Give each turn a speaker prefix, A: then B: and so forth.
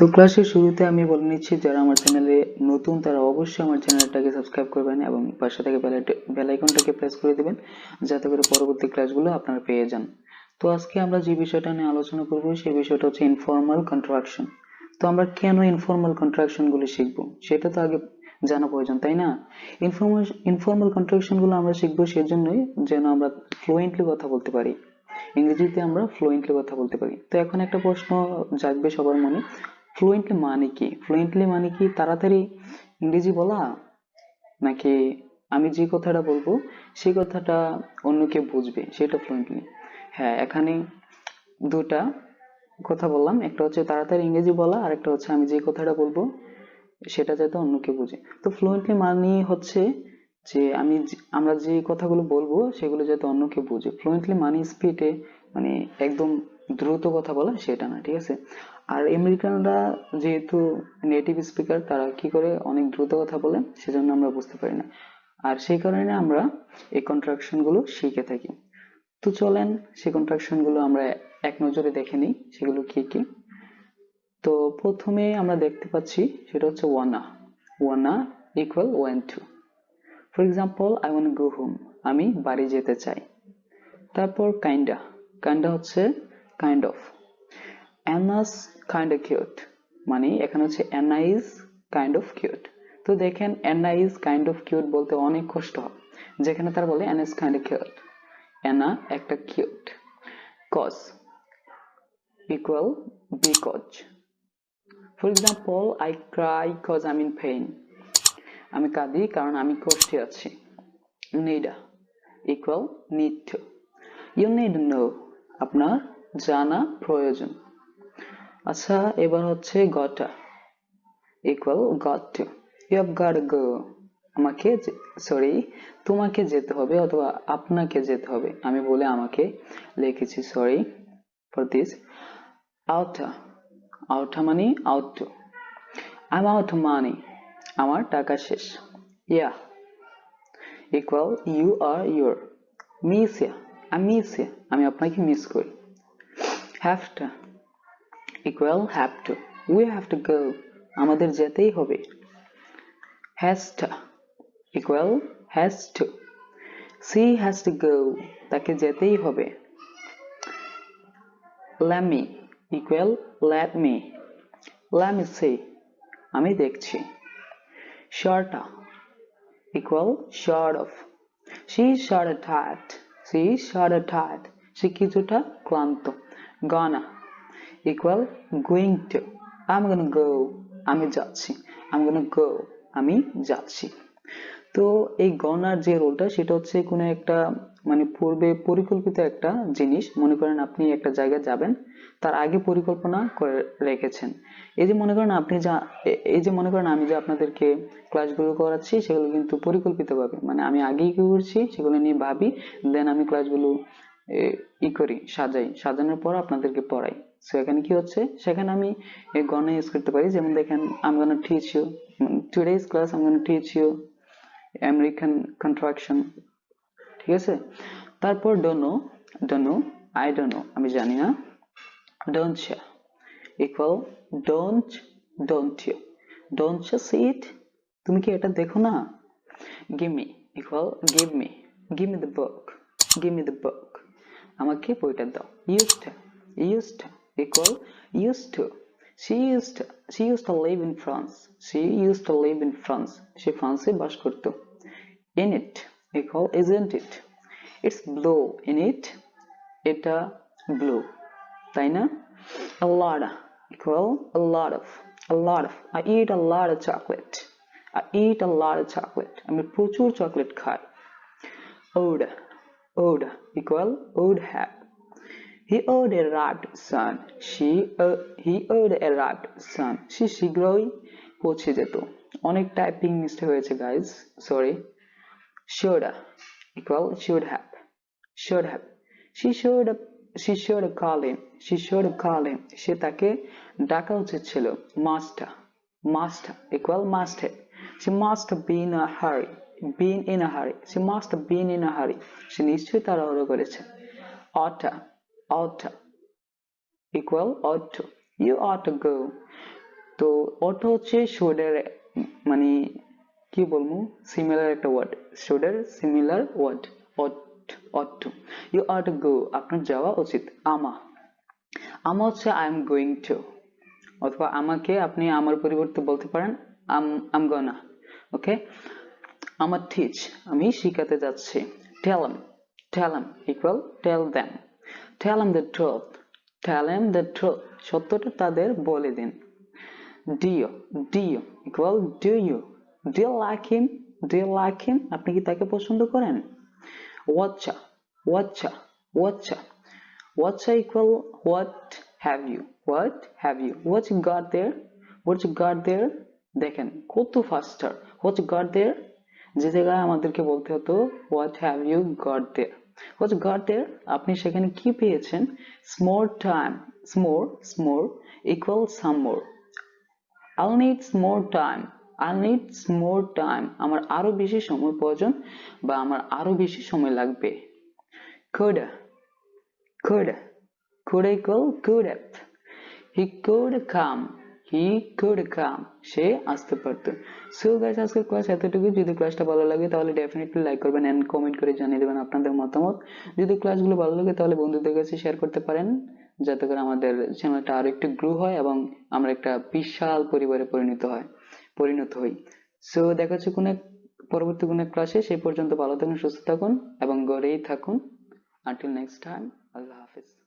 A: তো ক্লাসের শুরুতে আমি বলে নিচ্ছি, যারা আমার চ্যানেলে নতুন, তারা অবশ্যই আমার চ্যানেলটাকে সাবস্ক্রাইব করবেন এবং পাশে থেকে বেল আইকনটাকে প্রেস করে দিবেন, যাতে করে পরবর্তী ক্লাসগুলো আপনারা পেয়ে যান। তো আজকে আমরা যে বিষয়টা নিয়ে আলোচনা করব, সেই বিষয়টা হচ্ছে ইনফর্মাল কন্ট্রাকশন তো আমরা কেন ইনফর্মাল কন্ট্রাকশনগুলো শিখব? সেটা তো আগে জানা প্রয়োজন, তাই না? ইনফর্মাল ইনফর্মাল কন্ট্রাকশনগুলো আমরা শিখব সেজন্যই যেন আমরা ফ্লুয়েন্টলি কথা বলতে পারি। ইংরেজিতে আমরা ফ্লুয়েন্টলি কথা বলতে পারি। তো এখন একটা প্রশ্ন জাগবে সবার মনে ফ্লুয়েন্টলি মানে কি? ফ্লুয়েন্টলি মানে কি তাড়াতাড়ি ইংরেজি বলা? নাকি আমি যে কথাটা বলব, সেই কথাটা অন্য কেউ বুঝবে, সেটা ফ্লুয়েন্টলি হ্যাঁ এখানে দুটা কথা বললাম, একটা হচ্ছে তাড়াতাড়ি ইংরেজি বলা, আর একটা হচ্ছে আমি যে কথাটা বলব, সেটা যাতে অন্য কেউ বুঝে। তো ফ্লুয়েন্টলি মানে হচ্ছে যে আমি আমরা যে কথাগুলো বলব, সেগুলো যাতে অন্য কেউ বুঝে। ফ্লুয়েন্টলি মানে স্পিডে মানে একদম দ্রুত কথা বলা সেটা না ঠিক আছে? আর আমেরিকানরা যেহেতু নেটিভ স্পিকার তারা কি করে অনেক দ্রুত কথা বলে সেজন্য আমরা বুঝতে পারি না। আর সেই কারণে আমরা এই কন্ট্রাকশনগুলো শিখে থাকি। তো চলেন সেই কন্ট্রাকশনগুলো আমরা এক নজরে দেখে নিই, সেগুলো কি কি? তো প্রথমে আমরা দেখতে পাচ্ছি সেটা হচ্ছে wanna wanna equal want to for example I want go home আমি বাড়ি যেতে চাই। তারপর কাইন্ডা কাইন্ডা হচ্ছে kind of Anna's kind of cute মানে এখানে হচ্ছে Anna is kind of cute তো দেখেন Anna is kind of cute বলতে অনেক কষ্ট হয়। যেখানে তার বলে Anna is kind of cute Anna একটা cute cause equal because for example I cry cause I in pain আমি কাঁদি কারণ আমি কষ্টে আছি। Needa equal need to you need know আপনার জানা প্রয়োজন। আচ্ছা এবার হচ্ছে gotta equal got to you have go আমাকে সরি তোমাকে যেতে হবে অথবা আপনাকে যেতে হবে। আমি বলে আমাকে লিখেছি sorry for this outta outta মানে out to I am out money আমার টাকা শেষ। Ya equal you are you're miss ya আমি মিস ইয়া আমি আপনাকে মিস করি। Have to equal have to we have to go আমাদের যেতেই হবে has to equal has to see has to go তাকে যেতেই হবে let me equal let me let me see আমি দেখছি she is short of tired she is short of tired সে কিছুটা ক্লান্ত gonna equal going to. I'm gonna go, আমি যাচ্ছি। I'm gonna go, আমি যাচ্ছি। তো এই গনার যে রোলটা, সেটা হচ্ছে কোনো একটা মানে পূর্বে পরিকল্পিত একটা জিনিস। মনে করেন আপনি একটা জায়গায় যাবেন, তার আগে পরিকল্পনা করে রেখেছেন। এই যে মনে করেন আপনি যা এই যে মনে করেন আমি যে আপনাদেরকে ক্লাসগুলো করাচ্ছি, সেগুলো কিন্তু পরিকল্পিতভাবে মানে আমি আগেই কি করছি, সেগুলো নিয়ে ভাবি দেন আমি ক্লাসগুলো ই করি, সাজাই। সাজানোর পর আপনাদেরকে পড়াই। সো এখানে কি হচ্ছে? সেখানে আমি গনে ইউজ করতে পারি। যেমন দেখেন I'm gonna teach you today's class I'm gonna teach American contraction ঠিক আছে? তারপর ডোনো ডোনো আই ডোনো আমি জানি না। Don't equal don't don't you don't see it তুমি কি এটা দেখো না? Give me equal give me give me the book give me the book আমাকে বইটা দাও used used equal use to she used she used to live in France she used to live in France সে ফ্রান্সে বাস করতো in it equal isn't it it's blue in it এটা blue তাই না a lot equal a lot of a lot of I eat a lot of chocolate I eat a lot of chocolate আমি প্রচুর chocolate খাই would Would equal would have he owed a arrived son she uh, he owed a arrived son সে শীঘ্রই পৌঁছে যেত অনেক typing mistake হয়েছে guys sorry should equal should have should have she should she should called him she should called him সে তাকে ডাকা উচিত ছিল must must equal must have she must have been a hurry been in a hurry. She must have been in a hurry. সে নিশ্চয়ই তাড়াহুড়ো করেছে। ought ought equal ought to you ought to go তো অর্থ হচ্ছে শুডের মানে কি বলব? সিমিলার একটা word শুডের similar word ought ought you to go আপনার যাওয়া উচিত। আমা। আমা হচ্ছে আই এম গোয়িং টু অথবা আমাকে আপনি আমার পরিবর্তে বলতে পারেন আম আম গনা ওকে আমার টিচ আমি শিখাতে যাচ্ছি। টেল M tell M equal tell them tell am the truth tell am the truth সত্যটা তাদের বলে দিন। Deo deo equal do you do like him do like him আপনি কি তাকে পছন্দ করেন? ওয়াচ্চা ওয়াচ্চা ওয়াচ্চা ওয়াচ্চা equal what have you what have you what you got there what you got দেয়ার দেখেন, কত ফাস্টার হোয়াট ইউ গট দেয়ার যে জায়গায় আমাদেরকে বলতে হতো what have you got there what got there আপনি সেখানে কি পেয়েছেন? S'more time s'more s'more equal some more I'll need more time. I'll need more time. আমার আরও বেশি সময় প্রয়োজন বা আমার আরও বেশি সময় লাগবে। Could could equal, could have. He could come. He could come সে আসতে পারতো। সো গাইস আজকের ক্লাস এতটুকু। যদি ক্লাসটা ভালো লাগে, তাহলে ডেফিনেটলি লাইক করবেন এন্ড কমেন্ট করে জানিয়ে দেবেন আপনাদের মতামত। যদি ক্লাসগুলো ভালো লাগে, তাহলে বন্ধুদের কাছে শেয়ার করতে পারেন, যাতে করে আমাদের চ্যানেলটা আরও একটু গ্রো হয় এবং আমরা একটা বিশাল পরিবারে পরিণত হয়, পরিণত হই। সো দেখা হচ্ছে কোনো পরবর্তী কোনো ক্লাসে সেই পর্যন্ত ভালো থাকুন, সুস্থ থাকুন এবং গড়েই থাকুন। আনটিল নেক্সট টাইম আল্লাহ হাফিজ।